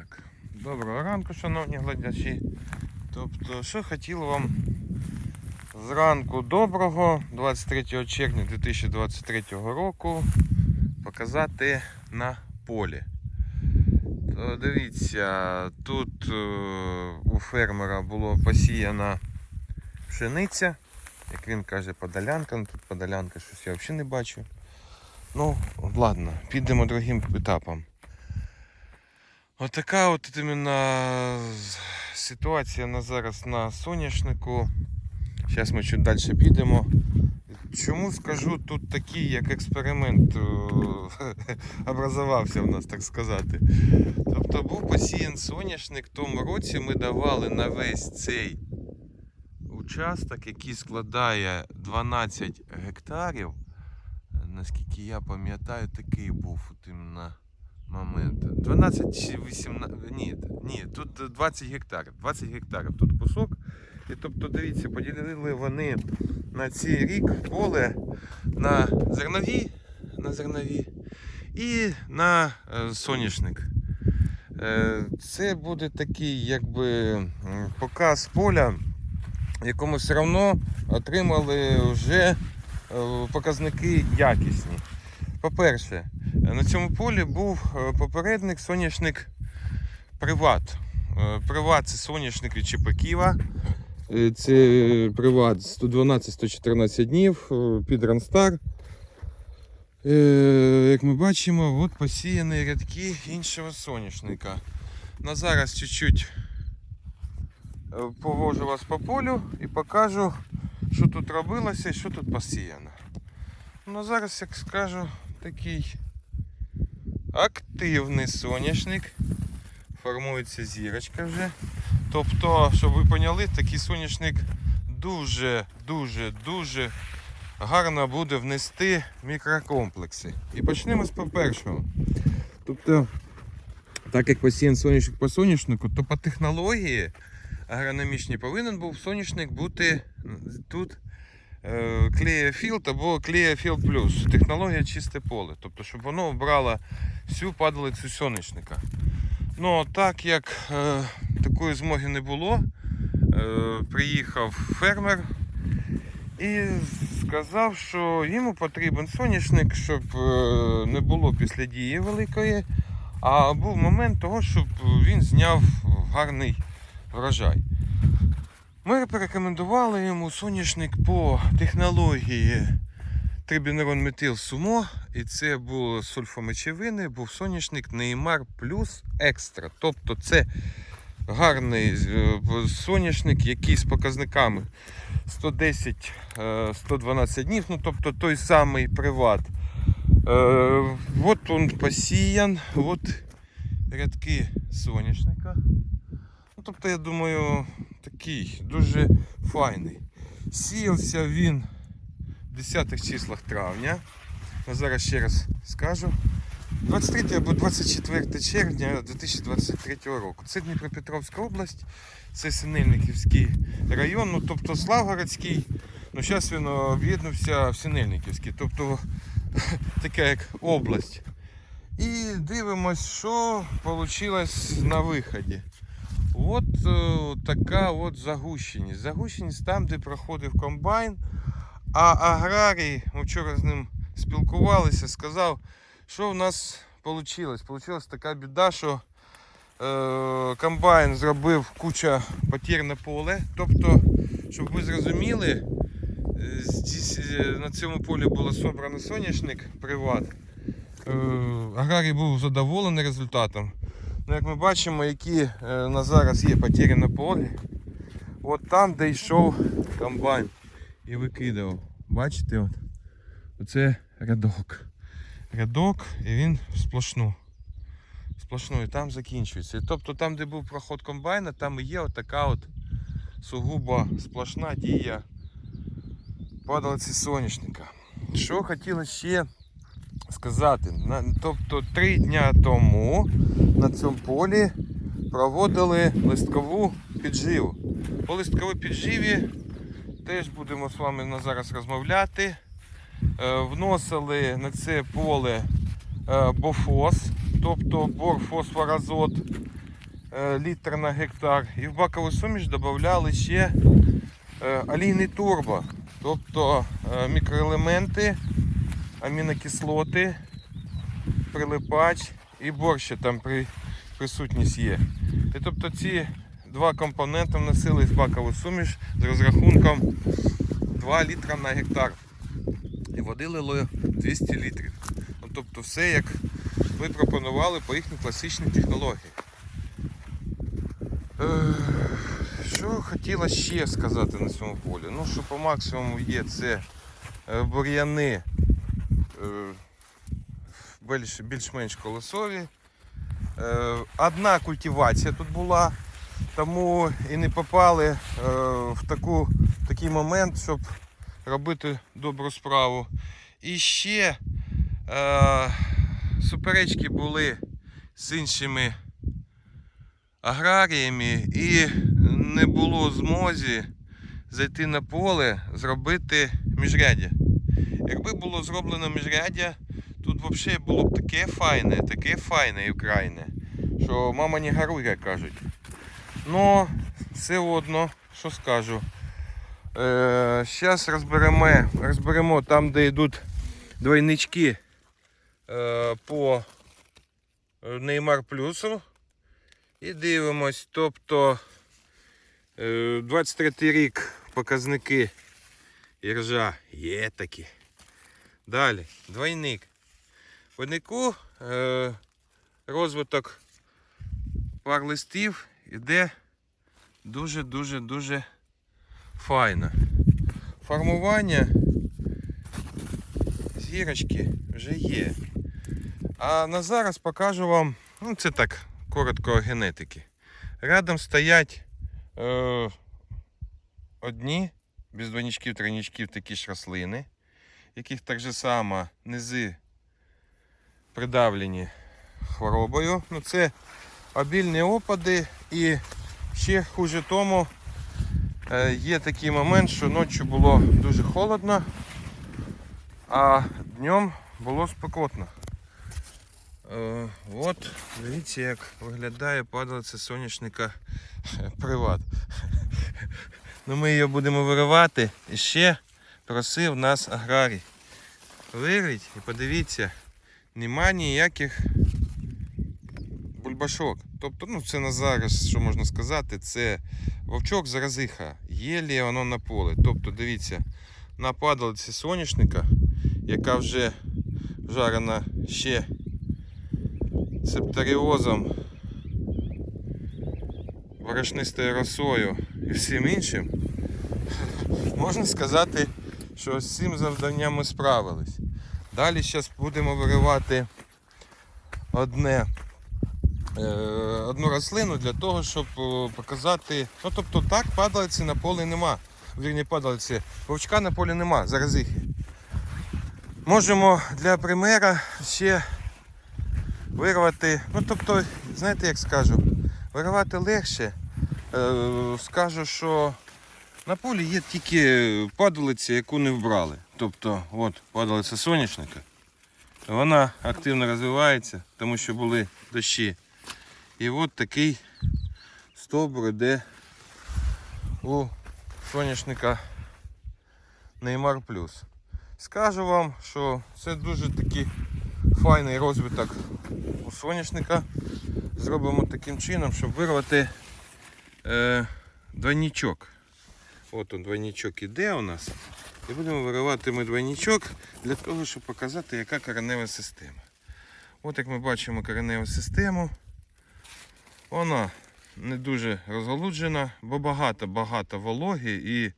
Так, доброго ранку, шановні глядачі. Тобто, що хотіло вам зранку доброго 23 червня 2023 року показати на полі. То дивіться, тут е, у фермера було посіяна пшениця, як він каже, подолянка, ну тут подолянка щось я взагалі не бачу. Ну, ладно, підемо другим етапом. Отака от іменно ситуація на зараз на соняшнику. Зараз ми чуть далі підемо. Чому скажу, тут такий як експеримент е, образувався в нас, так сказати. Тобто був посіян соняшник, в тому році ми давали на весь цей участок, який складає 12 гектарів. Наскільки я пам'ятаю, такий був от іменно момент. 12 чи 18. Ні, ні, тут 20 гектарів. 20 гектарів тут кусок. І тобто, дивіться, поділили вони на цей рік поле на зернові, на зернові і на е, соняшник. Е, Це буде такий якби показ поля, якому все одно отримали вже е, показники якісні. По-перше, на цьому полі був е, попередник соняшник Приват. Е, Приват це соняшник від Чепаківа. Е, Це приват 112-114 днів під Ранстар. Як ми бачимо, от посіяні рядки іншого соняшника. На зараз чуть-чуть повожу вас по полю і покажу, що тут робилося і що тут посіяно. Ну зараз, як скажу, такий активний соняшник. Формується зірочка вже. Тобто, щоб ви поняли, такий соняшник дуже, дуже, дуже гарно буде внести мікрокомплекси. І почнемо з по-першого. Тобто, так як посіян соняшник по соняшнику, то по технології агрономічній повинен був соняшник бути тут клеєфілд або клеєфілд плюс. Технологія чисте поле. Тобто, щоб воно вбрало всю падалицю соняшника. Ну, так як е, такої змоги не було, е, приїхав фермер і сказав, що йому потрібен соняшник, щоб е, не було післядії великої, а був момент того, щоб він зняв гарний врожай. Ми порекомендували йому соняшник по технології трибінерон метил сумо, і це було сульфомечевини, був соняшник Неймар плюс екстра. Тобто це гарний е, соняшник, який з показниками 110-112 днів, ну тобто той самий приват. Е, От він посіян, от рядки соняшника. Ну, тобто, я думаю, такий дуже файний. Сіявся він 10 числах травня. Ну, зараз ще раз скажу. 23 або 24 червня 2023 року. Це Дніпропетровська область, це Синельниківський район, ну тобто Славгородський. Ну, зараз він об'єднався в Синельниківський, тобто така як область. І дивимось, що вийшло на виході. От е, така от загущеність. Загущеність там, де проходив комбайн. А аграрій, ми вчора з ним спілкувалися, сказав, що в нас вийшло. Получилась така біда, що е, комбайн зробив куча потір на поле. Тобто, щоб ви зрозуміли, е, е, на цьому полі було собрано соняшник приват. Е, аграрій був задоволений результатом. Ну, як ми бачимо, які е, на зараз є потері на полі, от там, де йшов комбайн і викидав. Бачите, от? оце рядок. Рядок і він сплошну. Сплошну і там закінчується. Тобто там, де був проход комбайна, там і є отака от сугубо сплошна дія падалиці соняшника. Що хотіла ще сказати? Тобто три дня тому на цьому полі проводили листкову підживу. По листковій підживі теж будемо з вами зараз розмовляти. Е, Вносили на це поле е, бофос, тобто борфосфоразот. е, літр на гектар. І в бакову суміш додавали ще олійний турбо, тобто мікроелементи, амінокислоти, прилипач і борщ ще там присутність є. І тобто ці два компоненти вносили в бакову суміш з розрахунком 2 літра на гектар. І води лило 200 літрів. Ну, тобто все як ми пропонували по їхній класичній технології. Е, Що хотіла ще сказати на цьому полі? Ну, що по максимуму є, це е, бур'яни е, більш- більш-менш колосові. Одна культивація тут була, тому і не попали е, в таку, такий момент, щоб робити добру справу. І ще е, суперечки були з іншими аграріями і не було змозі зайти на поле, зробити міжряддя. Якби було зроблено міжряддя, тут взагалі було б таке файне, таке файне і вкрайне, що мама не гаруй, як кажуть. Ну, все одно, що скажу. Зараз розберемо, розберемо там, де йдуть двойнички е, по Неймар Плюсу. І дивимось, тобто е, 23 рік показники іржа є такі. Далі, двойник. Двойнику е, розвиток пар листів іде дуже-дуже-дуже файно. Формування зірочки вже є. А на зараз покажу вам, ну це так, коротко генетики. Рядом стоять е, одні, без двойничків, тройничків такі ж рослини, яких так же само низи придавлені хворобою. Ну, це обільні опади і ще хуже тому е, є такий момент, що ночі було дуже холодно, а днем було спекотно. Е, От, дивіться, як виглядає падалиця соняшника приват. Ну, ми її будемо виривати. І ще просив нас аграрій. Вирить і подивіться, нема ніяких бульбашок. Тобто, ну це на зараз, що можна сказати, це вовчок заразиха. Єлі воно на поле. Тобто, дивіться, на падалиці соняшника, яка вже жарена ще септоріозом, ворошнистою росою і всім іншим, можна сказати, що з цим завданням ми справились. Далі зараз будемо виривати одне, одну рослину для того, щоб е, показати. Ну тобто так, падалиці на полі нема. Вірні падалиці, вовчка на полі нема, заразихи. Можемо для примера ще вирвати, ну тобто, знаєте як скажу, виривати легше. Е, скажу, що на полі є тільки падалиця, яку не вбрали. Тобто, от падалиця соняшника. Вона активно розвивається, тому що були дощі. І от такий стовбур іде у соняшника Неймар Плюс. Скажу вам, що це дуже такий файний розвиток у соняшника. Зробимо таким чином, щоб вирвати е, двойничок. От он двойничок іде у нас. І будемо виривати ми двойничок для того, щоб показати, яка коренева система. От як ми бачимо кореневу систему. Вона не дуже розголуджена, бо багато-багато вологи і е,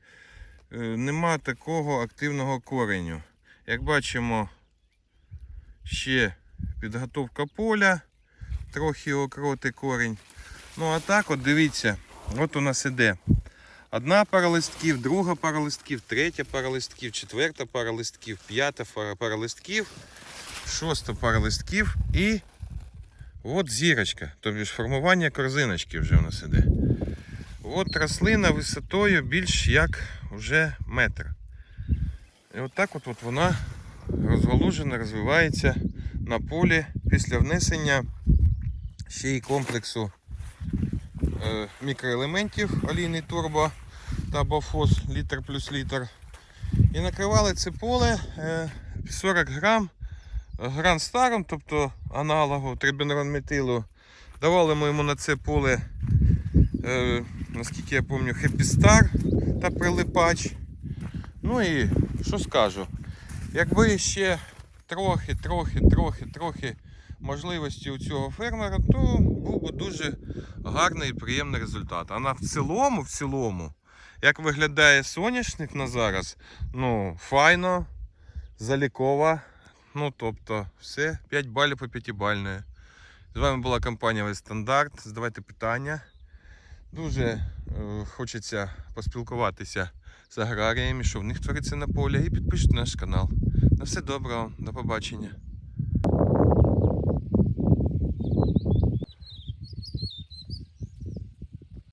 нема такого активного кореню. Як бачимо, ще підготовка поля, трохи окроти корінь. Ну а так от дивіться, от у нас іде одна пара листків, друга пара листків, третя пара листків, четверта пара листків, п'ята пара листків, шоста пара листків і от зірочка, тобто формування корзиночки вже у нас іде. От рослина висотою більш як вже метр. І от так от, от вона розголужена, розвивається на полі після внесення ще й комплексу е, мікроелементів олійний турбо та Бофос літр плюс літр. І накривали це поле е, 40 грам гран старом, тобто аналогу трибенронметилу. Давали ми йому на це поле, е, наскільки я пам'ятаю, Star та прилипач. Ну і що скажу? Якби ще трохи, трохи, трохи, трохи можливості у цього фермера, то був би дуже гарний і приємний результат. А на в цілому, в цілому, як виглядає соняшник на зараз, ну, файно, залікова. Ну, тобто, все, 5 балів по 5 бальної. З вами була компанія Весь Стандарт. Задавайте питання. Дуже е, хочеться поспілкуватися з аграріями, що в них твориться на полі. І підпишіть наш канал. На все доброго, до побачення.